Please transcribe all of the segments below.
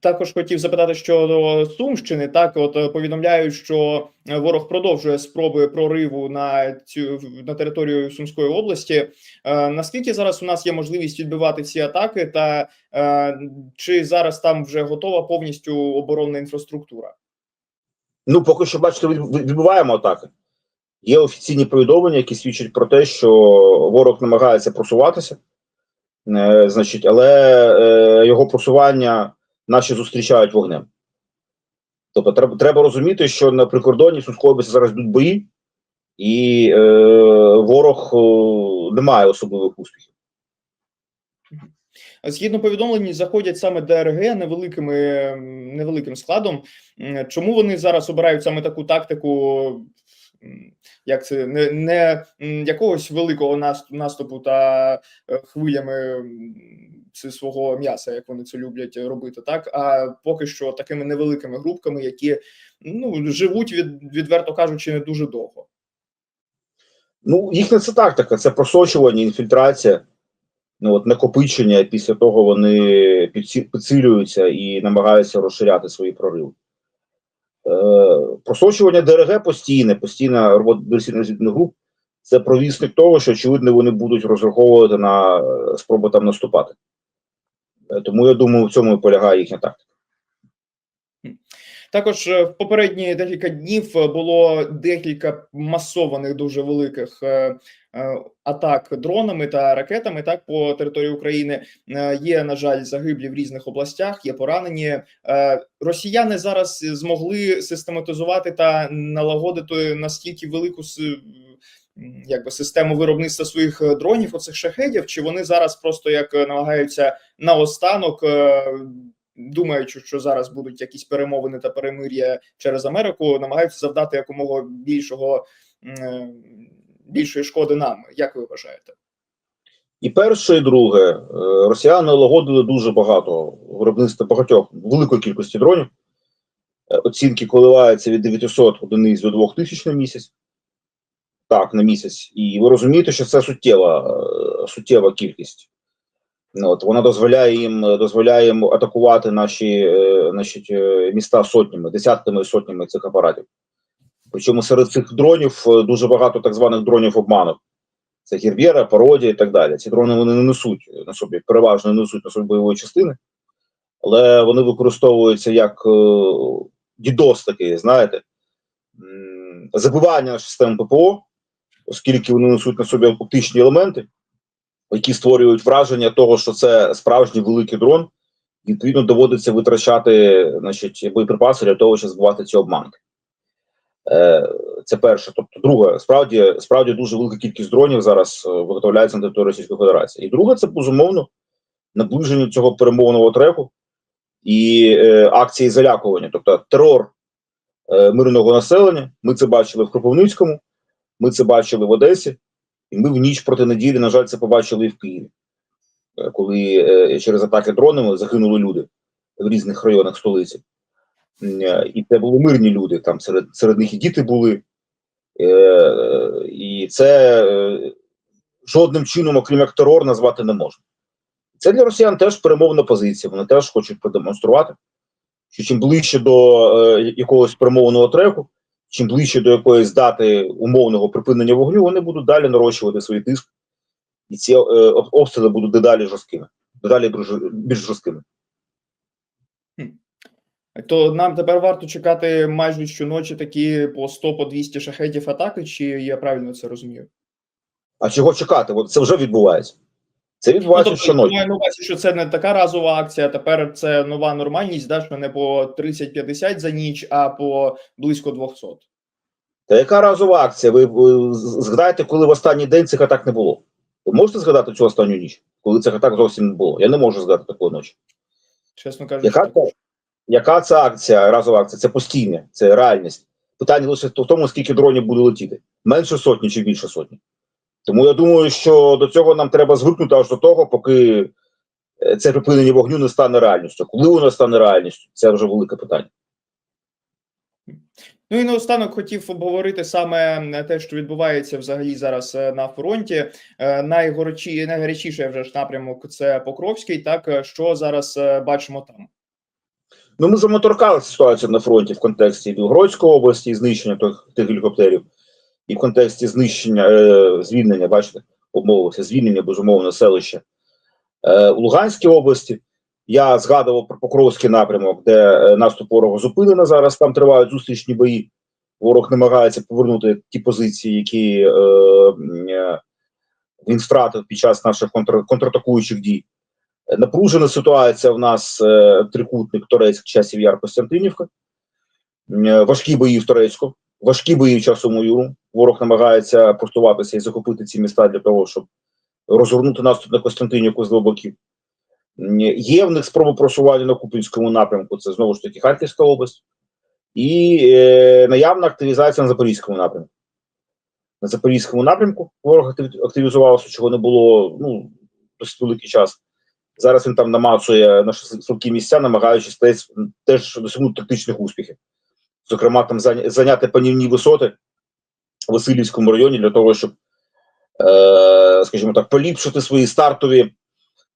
Також хотів запитати щодо Сумщини. Так, от е, повідомляють, що е, ворог продовжує спроби прориву на цю на територію Сумської області. Е, наскільки зараз у нас є можливість відбивати ці атаки, та е, чи зараз там вже готова повністю оборонна інфраструктура? Ну, поки що, бачите, від- від- відбуваємо атаки. Є офіційні повідомлення, які свідчать про те, що ворог намагається просуватися, е, значить, але е, його просування наші зустрічають вогнем. Тобто, треба, треба розуміти, що на прикордоні Сумської зараз йдуть бої, і е, ворог е, не має особливих успіхів. Згідно повідомлень, заходять саме ДРГ невеликими невеликим складом. Чому вони зараз обирають саме таку тактику? Як це не, не якогось великого наступу та е, хвилями свого м'яса, як вони це люблять робити, так а поки що такими невеликими групками, які ну живуть від відверто кажучи, не дуже довго. Ну, їхня це тактика, це просочування, інфільтрація, ну от накопичення. Після того вони підсилюються і намагаються розширяти свої прориви. Е, просочування ДРГ постійне, постійна робота диверсійно-розвідних груп. Це провісник того, що очевидно вони будуть розраховувати на е, спробу там наступати. Е, Тому я думаю, в цьому і полягає їхня тактика. Також е, в попередні декілька днів було декілька масованих дуже великих е, е, атак дронами та ракетами. Так по території України є на жаль загиблі в різних областях, є поранені. Росіяни зараз змогли систематизувати та налагодити настільки велику якби систему виробництва своїх дронів, оцих шахедів. Чи вони зараз просто як намагаються наостанок думаючи, що зараз будуть якісь перемовини та перемир'я через Америку, намагаються завдати якомога більшого е, більшої шкоди нам. Як ви вважаєте? І перше, і друге, е, росіяни налагодили дуже багато виробництва багатьох великої кількості дронів. Е, Оцінки коливаються від 900 одиниць до 2000 на місяць. Так, на місяць. І ви розумієте, що це суттєва, суттєва кількість. Ну, от, вона дозволяє їм, е, дозволяє їм атакувати наші, е, значить, е, міста сотнями, десятками і сотнями цих апаратів. Причому серед цих дронів дуже багато так званих дронів обманок. Це гір'єра, пародія і так далі. Ці дрони вони не несуть на собі, переважно не несуть на собі бойової частини, але вони використовуються як е, DDoS такий, знаєте, забивання систем ППО, оскільки вони несуть на собі оптичні елементи, які створюють враження того, що це справжній великий дрон. Відповідно, доводиться витрачати значить, боєприпаси для того, щоб збивати ці обманки. Е, це перше. Тобто, друге, справді справді дуже велика кількість дронів зараз е, виготовляється на території Російської Федерації. І друге, це безумовно наближення цього перемовного треку і е, акції залякування, тобто терор е, мирного населення. Ми це бачили в Кропивницькому, ми це бачили в Одесі, і ми в ніч проти неділі, на жаль, це побачили і в Києві, е, коли е, через атаки дронами загинули люди в різних районах столиці. Е, І це були мирні люди, там серед, серед них і діти були. І це жодним чином, окрім як терор, назвати не можна. Це для росіян теж перемовна позиція. Вони теж хочуть продемонструвати, що чим ближче до якогось перемовного треку, чим ближче до якоїсь дати умовного припинення вогню, вони будуть далі нарощувати свій тиск, і ці е, обстріли будуть дедалі жорсткими, дедалі більш- жорсткими. То нам тепер варто чекати майже щоночі такі по 100 по 200 шахетів атаки, чи я правильно це розумію? А чого чекати? От це вже відбувається. Це відбувається тобто, щоночі. маю на увазі, що це не така разова акція. Тепер це нова нормальність, да, що не по 30-50 за ніч, а по близько 200. Та яка разова акція? Ви, ви з- згадайте, коли в останній день цих атак не було? Ви можете згадати цю останню ніч, коли цих атак зовсім не було? Я не можу згадати такої ночі. Чесно кажучи, Яка яка це акція, разова акція? Це постійне, це реальність. Питання лише в тому, скільки дронів буде летіти. Менше сотні чи більше сотні. Тому я думаю, що до цього нам треба звикнути аж до того, поки е, це припинення вогню не стане реальністю. Коли воно стане реальністю, це вже велике питання. Ну і наостанок хотів обговорити саме те, що відбувається взагалі зараз е, на фронті. Е, Найгорячі, найгарячіший вже ж напрямок це Покровський. Так що зараз бачимо там? Ну, ми вже торкалися ситуацію на фронті в контексті Білгородської області, знищення тих, тих гелікоптерів, і в контексті знищення е, звільнення, бачите, обмовився, звільнення безумовно селища е, у Луганській області. Я згадував про Покровський напрямок, де е, наступ ворога зупинено зараз. Там тривають зустрічні бої. Ворог намагається повернути ті позиції, які е, е, він втратив під час наших контр, контратакуючих дій. Напружена ситуація в нас е, трикутник Торецьк, часів Яр Костянтинівка. Е, важкі бої в Торецьку, важкі бої в часовому юру. Ворог намагається простуватися і захопити ці міста для того, щоб розгорнути наступ на Костянтинівку з двох боків. Є в них спроба просування на Купінському напрямку, це знову ж таки Харківська область, і е, наявна активізація на Запорізькому напрямку. На Запорізькому напрямку ворог активізувався, чого не було ну, досить великий час. Зараз він там намацує наші слабкі місця, намагаючись теж досягнути тактичних успіхів. Зокрема, там зайняти панівні висоти в Васильівському районі для того, щоб, е, скажімо так, поліпшити свої стартові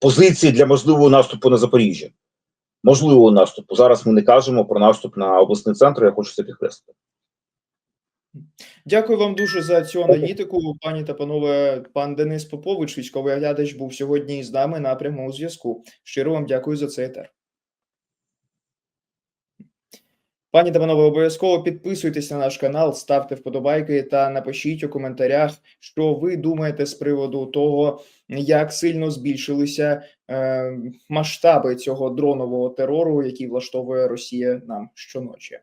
позиції для можливого наступу на Запоріжжя. Можливого наступу. Зараз ми не кажемо про наступ на обласний центр, я хочу це підкреслити. Дякую вам дуже за цю аналітику, пані та панове. Пан Денис Попович, військовий глядач, був сьогодні з нами на прямому зв'язку. Щиро вам дякую за цей етер. Пані та панове, обов'язково підписуйтесь на наш канал, ставте вподобайки та напишіть у коментарях, що ви думаєте з приводу того, як сильно збільшилися е, масштаби цього дронового терору, який влаштовує Росія нам щоночі.